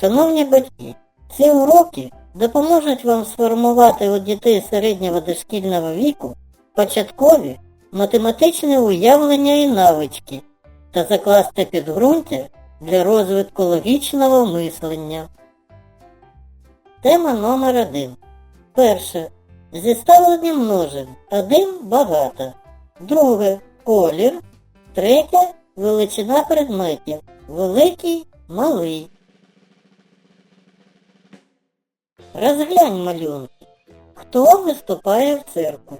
Шановні батьки, ці уроки допоможуть вам сформувати у дітей середнього дошкільного віку початкові математичні уявлення і навички та закласти підґрунтя для розвитку логічного мислення. Тема номер один. Перше. Зіставлення множин. Один багато. Друге колір. Третє величина предметів. Великий, малий. Розглянь малюнки. Хто виступає в цирку?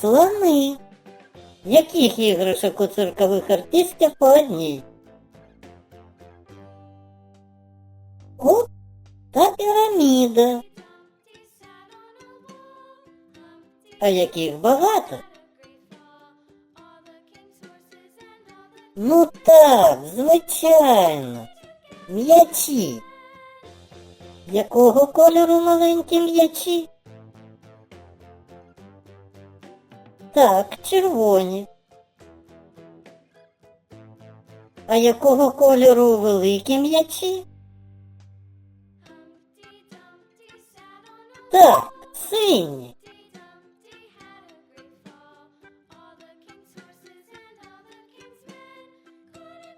Слони. Яких іграшок у циркових артистів по одній? Куб та піраміда. А яких багато? Ну так, звичайно. М'ячі. Якого кольору маленькі м'ячі? Так, червоні. А якого кольору великі м'ячі? Так, сині.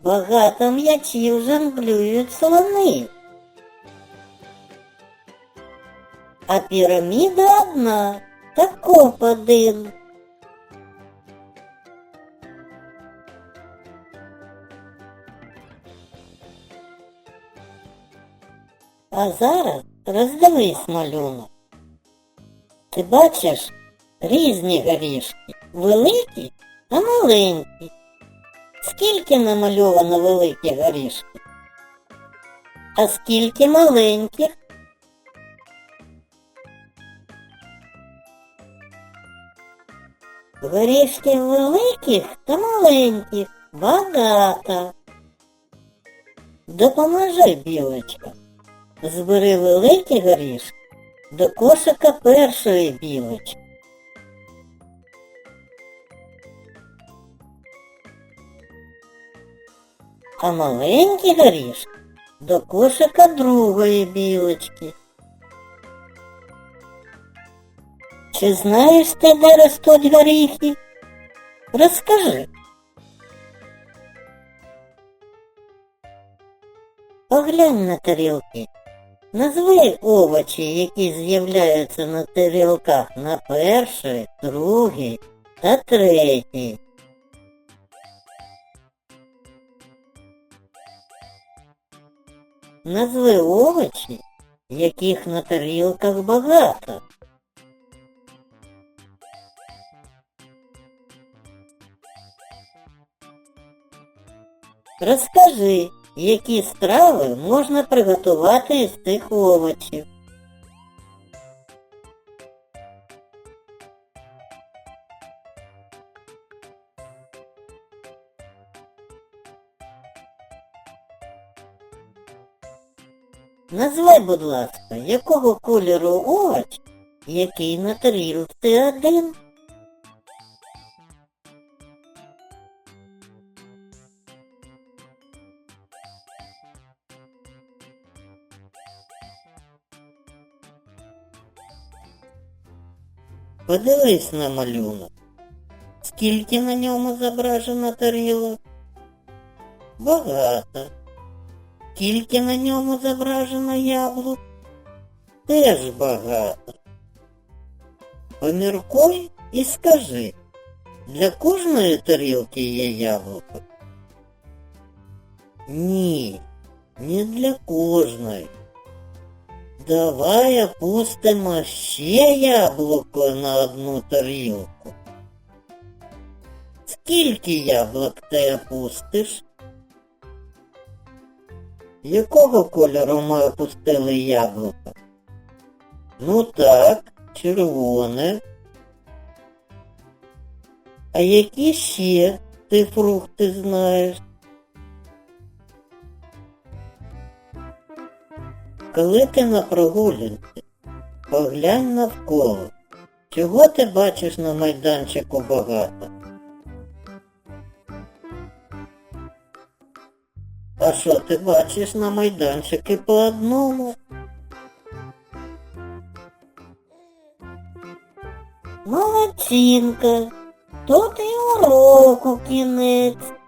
Багато м'ячів жонглюють слони. А піраміда одна, та коп один. А зараз роздивись малюнок. Ти бачиш різні горішки, великі та маленькі. Скільки намальовано великих горішків? А скільки маленьких? Горішків великих та маленьких багато. Допоможи, білочка. Збери великі горішки до кошика першої білочки. А маленькі горішки до кошика другої білочки. Чи знаєш ти, де ростуть горіхи? Розкажи. Поглянь на тарілки. Назви овочі, які з'являються на тарілках на перший, другий та третій. Назви овочі, яких на тарілках багато. Розкажи, які страви можна приготувати із цих овочів. Назвай, будь ласка, якого кольору овоч, який на тарілці один. Подивись на малюнок. Скільки на ньому зображено тарілок? Багато. Скільки на ньому зображено яблук? Теж багато. Поміркуй і скажи, для кожної тарілки є яблуко? Ні, не для кожної. Давай опустимо ще яблуко на одну тарілку. Скільки яблук ти опустиш? Якого кольору ми опустили яблуко? Ну так, червоне. А які ще ти фрукти знаєш? На прогулянці, поглянь навколо. Чого ти бачиш на майданчику багато? А що ти бачиш на майданчики по одному? Молодчинка. Тут і уроку кінець.